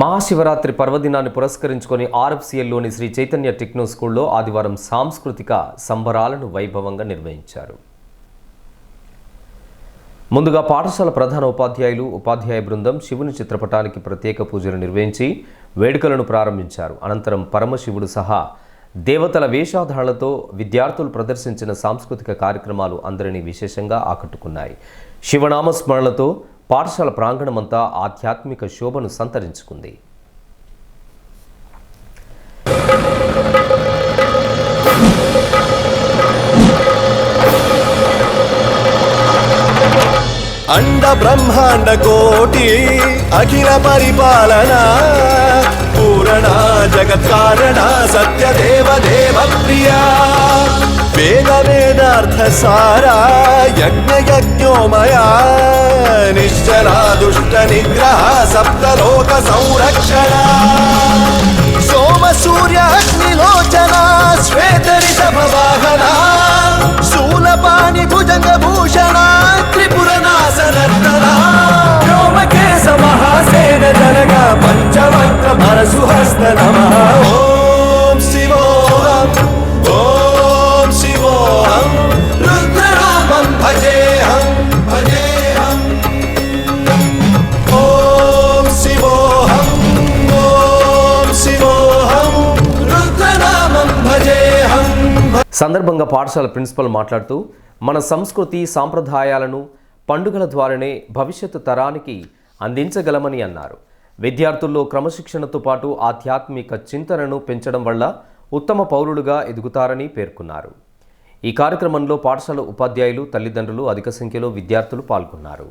మహాశివరాత్రి పర్వదినాన్ని పురస్కరించుకొని ఆర్ఎఫ్సిఎల్లోని శ్రీ చైతన్య టెక్నో స్కూల్లో ఆదివారం సాంస్కృతిక సంబరాలను వైభవంగా నిర్వహించారు. ముందుగా పాఠశాల ప్రధాన ఉపాధ్యాయులు ఉపాధ్యాయ బృందం శివుని చిత్రపటానికి ప్రత్యేక పూజలు నిర్వహించి వేడుకలను ప్రారంభించారు. అనంతరం పరమశివుడు సహా దేవతల వేషాధారణలతో విద్యార్థులు ప్రదర్శించిన సాంస్కృతిక కార్యక్రమాలు అందరినీ విశేషంగా ఆకట్టుకున్నాయి. శివనామస్మరణలతో పాఠశాల ప్రాంగణమంతా ఆధ్యాత్మిక శోభను సంతరించుకుంది. అండ బ్రహ్మాండ కోటి అఖిల పరిపాలన పూరణ జగత్కారణ సత్యదేవ దేవ ప్రియా వేదార్థ యజ్ఞయజ్ఞోమయా నిశ్చలా దుష్ట నిగ్రహ సప్తలోక సంరక్షణ సోమ సూర్య అగ్నిలోచన శ్వేతరిత భవాహన శూలపాణి భుజంగ భూషణ సందర్భంగా పాఠశాల ప్రిన్సిపల్ మాట్లాడుతూ మన సంస్కృతి సాంప్రదాయాలను పండుగల ద్వారానే భవిష్యత్తు తరానికి అందించగలమని అన్నారు. విద్యార్థుల్లో క్రమశిక్షణతో పాటు ఆధ్యాత్మిక చింతనను పెంచడం వల్ల ఉత్తమ పౌరులుగా ఎదుగుతారని పేర్కొన్నారు. ఈ కార్యక్రమంలో పాఠశాల ఉపాధ్యాయులు తల్లిదండ్రులు అధిక సంఖ్యలో విద్యార్థులు పాల్గొన్నారు.